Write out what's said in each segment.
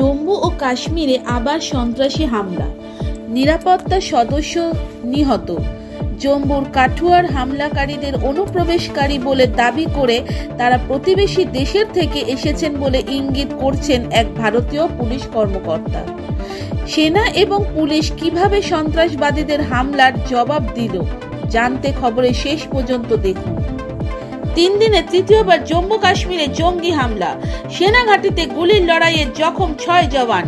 জম্মু ও কাশ্মীরে আবার সন্ত্রাসী হামলা। নিরাপত্তা সদস্য নিহত। জম্মুর কাঠুয়ার হামলাকারীদের অনুপ্রবেশকারী বলে দাবি করে তারা প্রতিবেশী দেশের থেকে এসেছেন বলে ইঙ্গিত করছেন এক ভারতীয় পুলিশ কর্মকর্তা। সেনা এবং পুলিশ কীভাবে সন্ত্রাসবাদীদের হামলার জবাব দিল, জানতে খবরে শেষ পর্যন্ত দেখুন। তিন দিনে তৃতীয়বার জম্মু কাশ্মীরে জঙ্গি হামলা। সেনাঘাটিতে গুলির লড়াইয়ে জখম ছয় জওয়ান।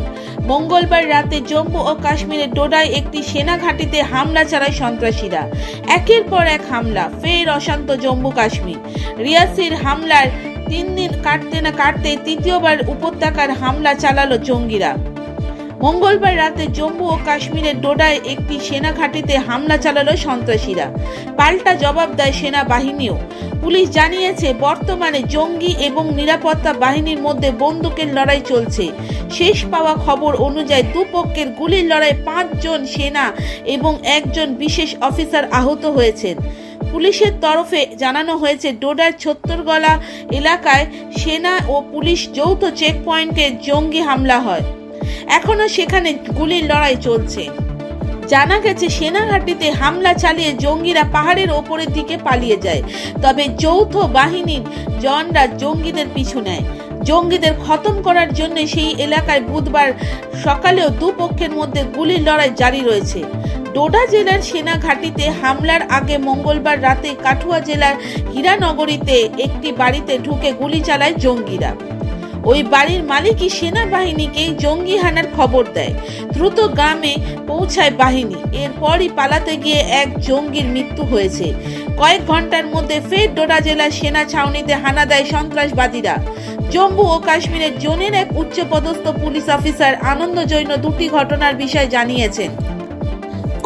মঙ্গলবার রাতে জম্মু ও কাশ্মীরের ডোডায় একটি সেনাঘাটিতে হামলা চালায় সন্ত্রাসীরা। একের পর এক হামলা, ফের অশান্ত জম্মু কাশ্মীর। রিয়াসির হামলার তিন দিন কাটতে না কাটতে তৃতীয়বার উপত্যকার হামলা চালালো জঙ্গিরা। মঙ্গলবার রাতে জম্মু ও কাশ্মীরের ডোডায় একটি সেনা ঘাঁটিতে হামলা চালালো সন্ত্রাসীরা। পাল্টা জবাব দেয় সেনাবাহিনীও পুলিশ জানিয়েছে, বর্তমানে জঙ্গি এবং নিরাপত্তা বাহিনীর মধ্যে বন্দুকের লড়াই চলছে। শেষ পাওয়া খবর অনুযায়ী দুপক্ষের গুলির লড়াই পাঁচজন সেনা এবং একজন বিশেষ অফিসার আহত হয়েছেন। পুলিশের তরফে জানানো হয়েছে, ডোডার ছত্তরগলা এলাকায় সেনা ও পুলিশ যৌথ চেকপয়েন্টে জঙ্গি হামলা হয়। এখনও সেখানে গুলির লড়াই চলছে। জানা গেছে, সেনাঘাটিতে হামলা চালিয়ে জঙ্গিরা পাহাড়ের ওপরের দিকে পালিয়ে যায়। তবে যৌথ বাহিনীর জওয়ানরা জঙ্গিদের পিছু নেয়। জঙ্গিদের খতম করার জন্য সেই এলাকায় বুধবার সকালেও দুপক্ষের মধ্যে গুলির লড়াই জারি রয়েছে। ডোডা জেলার সেনা ঘাঁটিতে হামলার আগে মঙ্গলবার রাতে কাঠুয়া জেলার হীরানগরীতে একটি বাড়িতে ঢুকে গুলি চালায় জঙ্গিরা। ওই বাড়ির মালিকই সেনাবাহিনীকে জঙ্গি হানার খবর দেয়। দ্রুত গ্রামে পৌঁছায় বাহিনী। এরপরই পালাতে গিয়ে এক জঙ্গির মৃত্যু হয়েছে। কয়েক ঘণ্টার মধ্যে ফের ডোডা জেলার সেনা ছাউনিতে হানা দেয় সন্ত্রাসবাদীরা। জম্মু ও কাশ্মীরের জোনের এক উচ্চপদস্থ পুলিশ অফিসার আনন্দ জৈন দুটি ঘটনার বিষয়ে জানিয়েছেন।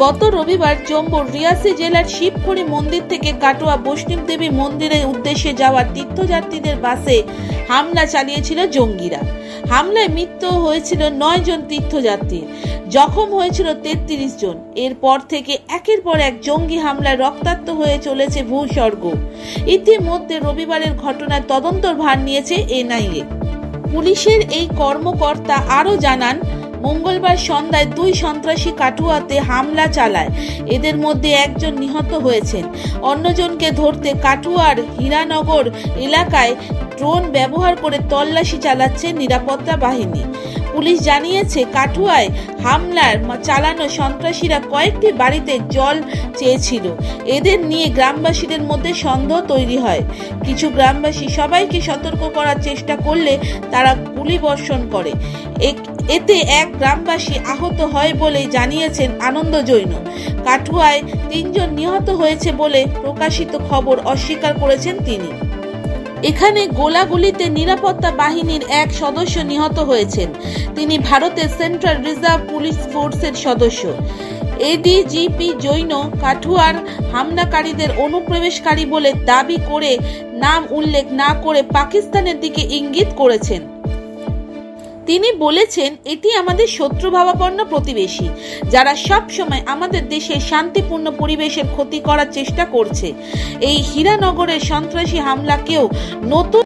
গত রবিবার জম্মুর রিয়াসি জেলার শিবখড়ি মন্দির থেকে কাটোয়া বৈষ্ণব দেবী মন্দিরের উদ্দেশ্যে যাওয়া তীর্থযাত্রীদের বাসে হামলা চালিয়েছিল জঙ্গিরা। হামলায় মৃত্যু হয়েছিল নয় জন তীর্থযাত্রীর জখম হয়েছিল তেত্রিশ জন। এরপর থেকে একের পর এক জঙ্গি হামলায় রক্তাক্ত হয়ে চলেছে ভূস্বর্গ। ইতিমধ্যে রবিবারের ঘটনার তদন্তর ভার নিয়েছে এনআইএ। পুলিশের এই কর্মকর্তা আরও জানান মঙ্গলবার সন্ধ্যায় দুই সন্ত্রাসী কাটুয়াতে হামলা চালায়। এদের মধ্যে একজন নিহত হয়েছেন। অন্যজনকে ধরতে কাটুয়ার হীরানগর এলাকায় ড্রোন ব্যবহার করে তল্লাশি চালাচ্ছে নিরাপত্তা বাহিনী। পুলিশ জানিয়েছে, কাঠুয়ায় হামলার চালানো সন্ত্রাসীরা কয়েকটি বাড়িতে জল চেয়েছিল। এদের নিয়ে গ্রামবাসীদের মধ্যে সন্দেহ তৈরি হয়। কিছু গ্রামবাসী সবাইকে সতর্ক করার চেষ্টা করলে তারা গুলি বর্ষণ করে। এতে এক গ্রামবাসী আহত হয় বলে জানিয়েছেন আনন্দ জৈন কাঠুয়ায় তিনজন নিহত হয়েছে বলে প্রকাশিত খবর অস্বীকার করেছেন তিনি। এখানে গোলাগুলিতে নিরাপত্তা বাহিনীর এক সদস্য নিহত হয়েছেন। তিনি ভারতের সেন্ট্রাল রিজার্ভ পুলিশ ফোর্সের সদস্য। এডিজিপি জৈন কাঠুয়ার হামলাকারীদের অনুপ্রবেশকারী বলে দাবি করে নাম উল্লেখ না করে পাকিস্তানের দিকে ইঙ্গিত করেছেন। তিনি বলেছেন, এটি আমাদের শত্রুভাবাপন্ন প্রতিবেশী, যারা সব সময় আমাদের দেশের শান্তিপূর্ণ পরিবেশের ক্ষতি করার চেষ্টা করছে। এই হীরানগরের সন্ত্রাসী হামলাকেও নতুন